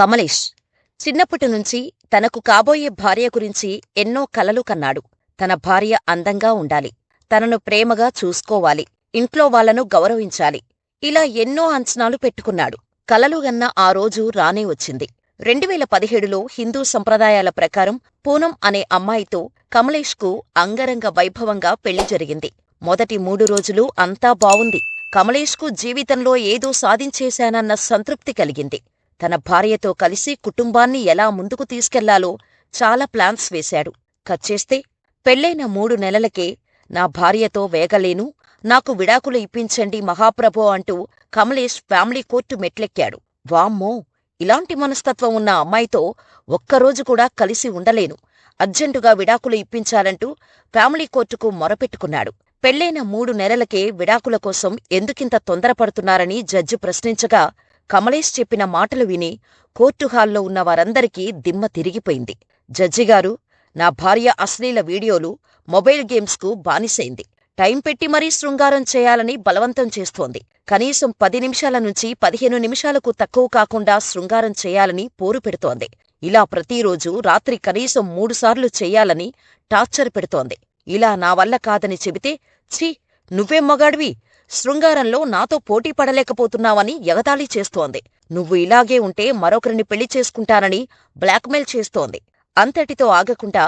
కమలేష్ చిన్నప్పటి నుంచి తనకు కాబోయే భార్య గురించి ఎన్నో కలలు కన్నాడు. తన భార్య అందంగా ఉండాలి. తనను ప్రేమగా చూసుకోవాలి. ఇంట్లో వాళ్ళను గౌరవించాలి. ఇలా ఎన్నో అంచనాలు పెట్టుకున్నాడు. కలలుగన్న ఆ రోజు రానే వచ్చింది. రెండువేల పదిహేడులో హిందూ సంప్రదాయాల ప్రకారం పూనం అనే అమ్మాయితో కమలేష్కు అంగరంగ వైభవంగా పెళ్ళి జరిగింది. మొదటి మూడు రోజులు అంతా బావుంది. కమలేష్కు జీవితంలో ఏదో సాధించేశానన్న సంతృప్తి కలిగింది. తన భార్యతో కలిసి కుటుంబాన్ని ఎలా ముందుకు తీసుకెళ్ళాలో చాలా ప్లాన్స్ వేశాడు. కచ్చేస్తే పెళ్ళైన మూడు నెలలకే నా భార్యతో వేగలేను నాకు విడాకులు ఇప్పించండి మహాప్రభో అంటూ కమలేష్ ఫ్యామిలీ కోర్టు మెట్లెక్కాడు. వామ్మో! ఇలాంటి మనస్తత్వం ఉన్న అమ్మాయితో ఒక్కరోజు కూడా కలిసి ఉండలేను. అర్జెంటుగా విడాకులు ఇప్పించాలంటూ ఫ్యామిలీ కోర్టుకు మొరపెట్టుకున్నాడు. పెళ్ళైన మూడు నెలలకే విడాకుల కోసం ఎందుకింత తొందరపడుతున్నారని జడ్జి ప్రశ్నించగా కమలేష్ చెప్పిన మాటలు విని కోర్టు హాల్లో ఉన్న వారందరికీ దిమ్మ తిరిగిపోయింది. జడ్జిగారు నా భార్య అశ్లీల వీడియోలు మొబైల్ గేమ్స్కు బానిసైంది. టైం పెట్టి మరీ శృంగారం చేయాలని బలవంతం చేస్తోంది. కనీసం పది నిమిషాల నుంచి పదిహేను నిమిషాలకు తక్కువ కాకుండా శృంగారం చేయాలని పోరు పెడుతోంది. ఇలా ప్రతిరోజు రాత్రి కనీసం మూడుసార్లు చెయ్యాలని టార్చర్ పెడుతోంది. ఇలా నా వల్ల కాదని చెబితే ఛీ నువ్వే మొగాడివి? శృంగారంలో నాతో పోటీ పడలేకపోతున్నావని ఎగతాళి చేస్తోంది. నువ్వు ఇలాగే ఉంటే మరొకరిని పెళ్ళి చేసుకుంటానని బ్లాక్మెయిల్ చేస్తోంది. అంతటితో ఆగకుండా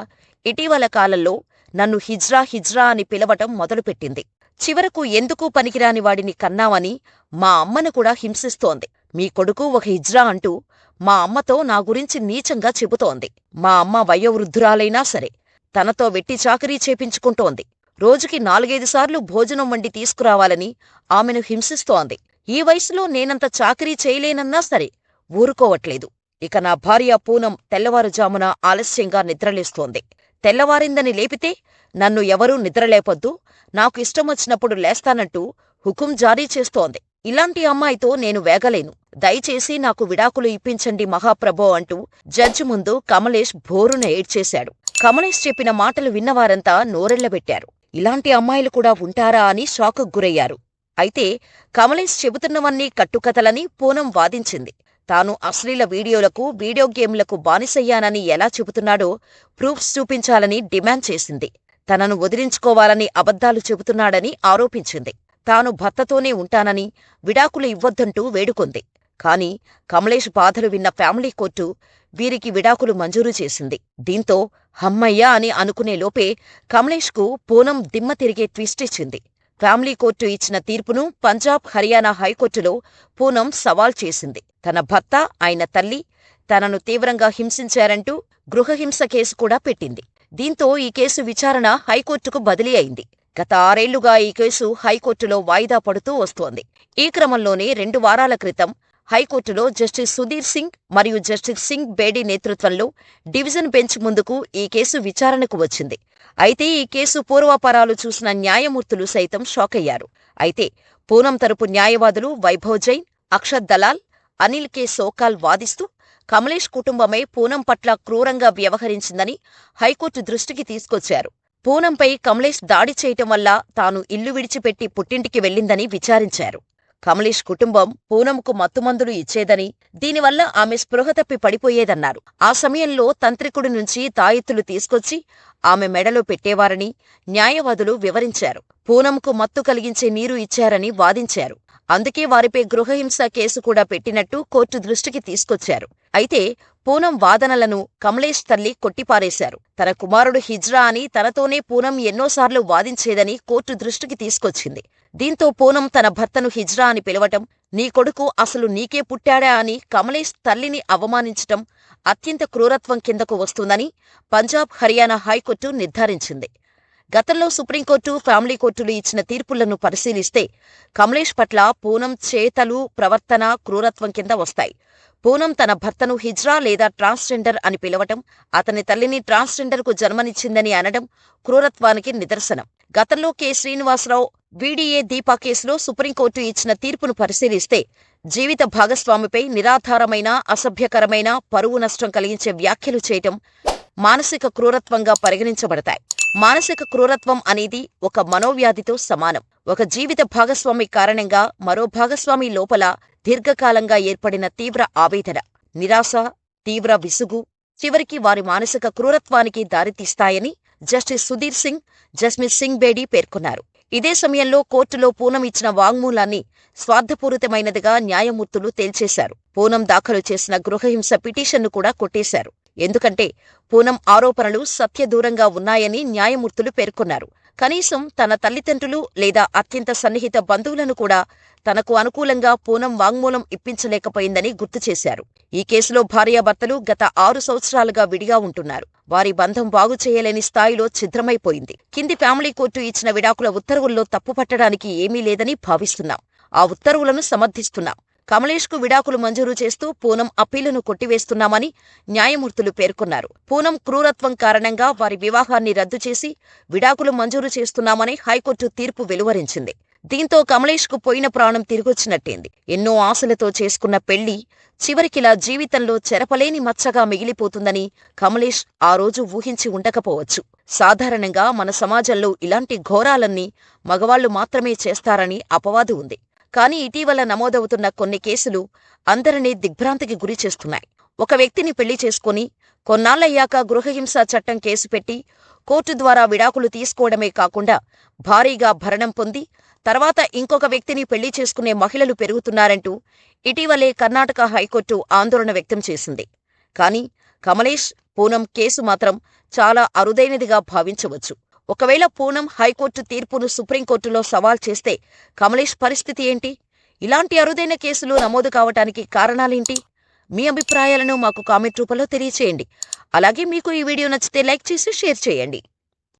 ఇటీవల కాలంలో నన్ను హిజ్రా హిజ్రా అని పిలవటం మొదలుపెట్టింది. చివరకు ఎందుకు పనికిరాని వాడిని కన్నావని మా అమ్మను కూడా హింసిస్తోంది. మీ కొడుకు ఒక హిజ్రా అంటూ మా అమ్మతో నా గురించి నీచంగా చెబుతోంది. మా అమ్మ వయోవృద్ధురాలైనా సరే తనతో వెట్టి చాకరీ చేపించుకుంటోంది. రోజుకి నాలుగైదు సార్లు భోజనం వండి తీసుకురావాలని ఆమెను హింసిస్తోంది. ఈ వయసులో నేనంత చాకరీ చేయలేనన్నా సరే ఊరుకోవట్లేదు. ఇక నా భార్య పూనం తెల్లవారుజామున ఆలస్యంగా నిద్రలేస్తోంది. తెల్లవారిందని లేపితే నన్ను ఎవరూ నిద్రలేపొద్దు నాకు ఇష్టమొచ్చినప్పుడు లేస్తానంటూ హుకుం జారీ చేస్తోంది. ఇలాంటి అమ్మాయితో నేను వేగలేను. దయచేసి నాకు విడాకులు ఇప్పించండి మహాప్రభో అంటూ జడ్జి ముందు కమలేష్ భోరున ఏడ్చేశాడు. కమలేష్ చెప్పిన మాటలు విన్నవారంతా నోరెళ్ళబెట్టారు ఇలాంటి అమ్మాయిలు కూడా ఉంటారా అని షాకుకు గురయ్యారు. అయితే కమలేష్ చెబుతున్నవన్నీ కట్టుకథలని పూనం వాదించింది. తాను అశ్లీల వీడియోలకు వీడియో గేమ్లకు బానిసయ్యానని ఎలా చెబుతున్నాడో ప్రూఫ్స్ చూపించాలని డిమాండ్ చేసింది. తనను వదిలించుకోవాలని అబద్ధాలు చెబుతున్నాడని ఆరోపించింది. తాను భర్తతోనే ఉంటానని విడాకులు ఇవ్వొద్దంటూ వేడుకొంది. కాని కమలేష్ బాధలు విన్న ఫ్యామిలీ కోర్టు వీరికి విడాకులు మంజూరు చేసింది. దీంతో హమ్మయ్యా అని అనుకునే లోపే కమలేష్కు పూనం దిమ్మ తిరిగే ట్విస్ట్ ఇచ్చింది. ఫ్యామిలీ కోర్టు ఇచ్చిన తీర్పును పంజాబ్ హర్యానా హైకోర్టులో పూనం సవాల్ చేసింది. తన భర్త ఆయన తల్లి తనను తీవ్రంగా హింసించారంటూ గృహహింస కేసు కూడా పెట్టింది. దీంతో ఈ కేసు విచారణ హైకోర్టుకు బదిలీ అయింది. గత ఆరేళ్ళుగా ఈ కేసు హైకోర్టులో వాయిదా పడుతూ వస్తోంది. ఈ క్రమంలోనే రెండు వారాల క్రితం హైకోర్టులో జస్టిస్ సుధీర్ సింగ్ మరియు జస్టిస్ సింగ్ బేడీ నేతృత్వంలో డివిజన్ బెంచ్ ముందుకు ఈ కేసు విచారణకు వచ్చింది. అయితే ఈ కేసు పూర్వాపరాలు చూసిన న్యాయమూర్తులు సైతం షాకయ్యారు అయితే పూనం తరపు న్యాయవాదులు వైభవ్ జైన్ అక్షత్ దలాల్ అనిల్ కె సోకాల్ వాదిస్తూ కమలేష్ కుటుంబమే పూనం పట్ల క్రూరంగా వ్యవహరించిందని హైకోర్టు దృష్టికి తీసుకొచ్చారు. పూనంపై కమలేష్ దాడి చేయటం వల్ల తాను ఇల్లు విడిచిపెట్టి పుట్టింటికి వెళ్ళిందని విచారించారు. కమలేష్ కుటుంబం పూనంకు మత్తుమందులు ఇచ్చేదని దీనివల్ల ఆమె స్పృహ తప్పి పడిపోయేదన్నారు. ఆ సమయంలో తంత్రికుడి నుంచి తాయెత్తులు తీసుకొచ్చి ఆమె మెడలో పెట్టేవారని న్యాయవాదులు వివరించారు. పూనంకు మత్తు కలిగించే నీరు ఇచ్చారని వాదించారు. అందుకే వారిపై గృహహింస కేసు కూడా పెట్టినట్టు కోర్టు దృష్టికి తీసుకొచ్చారు. అయితే పూనం వాదనలను కమలేష్ తల్లి కొట్టిపారేశారు. తన కుమారుడు హిజ్రా అని తనతోనే పూనం ఎన్నోసార్లు వాదించేదని కోర్టు దృష్టికి తీసుకొచ్చింది. దీంతో పూనం తన భర్తను హిజ్రా అని పిలవటం నీ కొడుకు అసలు నీకే పుట్టాడా అని కమలేష్ తల్లిని అవమానించటం అత్యంత క్రూరత్వం కిందకు వస్తుందని పంజాబ్ హర్యానా హైకోర్టు నిర్ధారించింది. గతంలో సుప్రీంకోర్టు ఫ్యామిలీ కోర్టులు ఇచ్చిన తీర్పులను పరిశీలిస్తే కమలేష్ పట్ల పూనం చేతలు ప్రవర్తన క్రూరత్వం కింద వస్తాయి. పూనం తన భర్తను హిజ్రా లేదా ట్రాన్స్జెండర్ అని పిలవటం అతని తల్లిని ట్రాన్స్జెండర్కు జన్మనిచ్చిందని అనడం క్రూరత్వానికి నిదర్శనం. గతంలో కె. శ్రీనివాసరావు వీడీఏ దీపా కేసులో సుప్రీంకోర్టు ఇచ్చిన తీర్పును పరిశీలిస్తే జీవిత భాగస్వామిపై నిరాధారమైన అసభ్యకరమైన పరువు నష్టం కలిగించే వ్యాఖ్యలు చేయటం మానసిక క్రూరత్వంగా పరిగణించబడతాయి. మానసిక క్రూరత్వం అనేది ఒక మనోవ్యాధితో సమానం. ఒక జీవిత భాగస్వామి కారణంగా మరో భాగస్వామి లోపల దీర్ఘకాలంగా ఏర్పడిన తీవ్ర ఆవేదన నిరాశ తీవ్ర విసుగు చివరికి వారి మానసిక క్రూరత్వానికి దారితీస్తాయని జస్టిస్ సుధీర్ సింగ్ జస్మిత్ సింగ్ బేడీ పేర్కొన్నారు. ఇదే సమయంలో కోర్టులో పూనం ఇచ్చిన వాంగ్మూలాన్ని స్వార్థపూరితమైనదిగా న్యాయమూర్తులు తేల్చేశారు. పూనం దాఖలు చేసిన గృహహింస పిటిషన్ను కూడా కొట్టేశారు. ఎందుకంటే పూనం ఆరోపణలు సత్యదూరంగా ఉన్నాయని న్యాయమూర్తులు పేర్కొన్నారు. కనీసం తన తల్లిదండ్రులు లేదా అత్యంత సన్నిహిత బంధువులను కూడా తనకు అనుకూలంగా పూనం వాంగ్మూలం ఇప్పించలేకపోయిందని గుర్తు చేశారు. ఈ కేసులో భార్యాభర్తలు గత ఆరు సంవత్సరాలుగా విడిగా ఉంటున్నారు. వారి బంధం బాగు చేయలేని స్థాయిలో ఛిద్రమైపోయింది. కింది ఫ్యామిలీ కోర్టు ఇచ్చిన విడాకుల ఉత్తర్వుల్లో తప్పుపట్టడానికి ఏమీ లేదని భావిస్తున్నాం. ఆ ఉత్తర్వులను సమర్థిస్తున్నాం. కమలేష్కు విడాకులు మంజూరు చేస్తూ పూనం అప్పీలును కొట్టివేస్తున్నామని న్యాయమూర్తులు పేర్కొన్నారు. పూనం క్రూరత్వం కారణంగా వారి వివాహాన్ని రద్దు చేసి విడాకులు మంజూరు చేస్తున్నామని హైకోర్టు తీర్పు వెలువరించింది. దీంతో కమలేష్కు పోయిన ప్రాణం తిరిగొచ్చినట్టేంది. ఎన్నో ఆశలతో చేసుకున్న పెళ్ళి చివరికిలా జీవితంలో చెరపలేని మచ్చగా మిగిలిపోతుందని కమలేష్ ఆ రోజు ఊహించి ఉండకపోవచ్చు. సాధారణంగా మన సమాజంలో ఇలాంటి ఘోరాలన్నీ మగవాళ్ళు మాత్రమే చేస్తారని అపవాదు ఉంది. కానీ ఇటీవల నమోదవుతున్న కొన్ని కేసులు అందరినీ దిగ్భ్రాంతికి గురి చేస్తున్నాయి. ఒక వ్యక్తిని పెళ్ళి చేసుకుని కొన్నాళ్ళయ్యాక గృహహింస చట్టం కేసు పెట్టి కోర్టు ద్వారా విడాకులు తీసుకోవడమే కాకుండా భారీగా భరణం పొంది తర్వాత ఇంకొక వ్యక్తిని పెళ్ళి చేసుకునే మహిళలు పెరుగుతున్నారంటూ ఇటీవలే కర్ణాటక హైకోర్టు ఆందోళన వ్యక్తం చేసింది. కానీ కమలేష్ పూనం కేసు మాత్రం చాలా అరుదైనదిగా భావించవచ్చు. ఒకవేళ పూనం హైకోర్టు తీర్పును సుప్రీంకోర్టులో సవాల్ చేస్తే కమలేష్ పరిస్థితి ఏంటి? ఇలాంటి అరుదైన కేసులు నమోదు కావటానికి కారణాలేంటి? మీ అభిప్రాయాలను మాకు కామెంట్ రూపంలో తెలియచేయండి. అలాగే మీకు ఈ వీడియో నచ్చితే లైక్ చేసి షేర్ చేయండి.